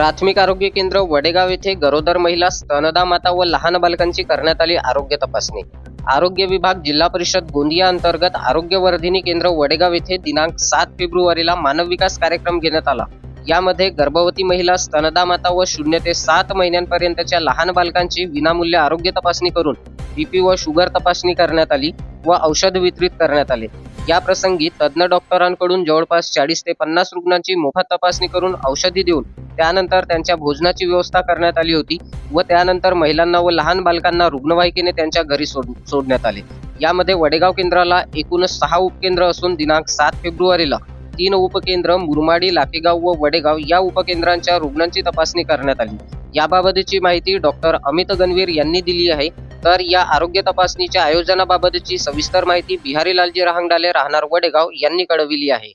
प्राथमिक आरोग्य केंद्र वडेगाव येथे गरोदर महिला स्तनदा माता व लहान बालकांची करण्यात आली आरोग्य तपासणी. आरोग्य विभाग जिल्हा परिषद गोंदिया अंतर्गत आरोग्यवर्धिनी केंद्र वडेगाव येथे दिनांक सात फेब्रुवारीला मानव विकास कार्यक्रम घेण्यात आला. यामध्ये गर्भवती महिला स्तनदा माता व शून्य ते सात महिन्यांपर्यंतच्या लहान बालकांची विनामूल्य आरोग्य तपासणी करून बीपी व शुगर तपासणी करण्यात आली व औषध वितरित करण्यात आले. या प्रसंगी तज्ज्ञ डॉक्टरांकडून जवळपास चाळीस ते पन्नास रुग्णांची मोफत तपासणी करून औषधी देऊन त्यानंतर त्यांच्या भोजनाची व्यवस्था करण्यात आली होती व त्यानंतर महिलांना व लहान बालकांना रुग्णवाहिकेने त्यांच्या घरी सोड सोडण्यात आले. यामध्ये वडेगाव केंद्राला एकूणच सहा उपकेंद्र असून दिनांक सात फेब्रुवारीला तीन उपकेंद्र मुरमाडी लाखेगाव व वडेगाव या उपकेंद्रांच्या रुग्णांची तपासणी करण्यात आली. याबाबतची माहिती डॉक्टर अमित गणवीर यांनी दिली आहे. तर या आरोग्य तपासणीच्या आयोजनाबाबतची सविस्तर माहिती बिहारी लालजी रहांगडाले राहणार वडेगाव यांनी कळविली आहे.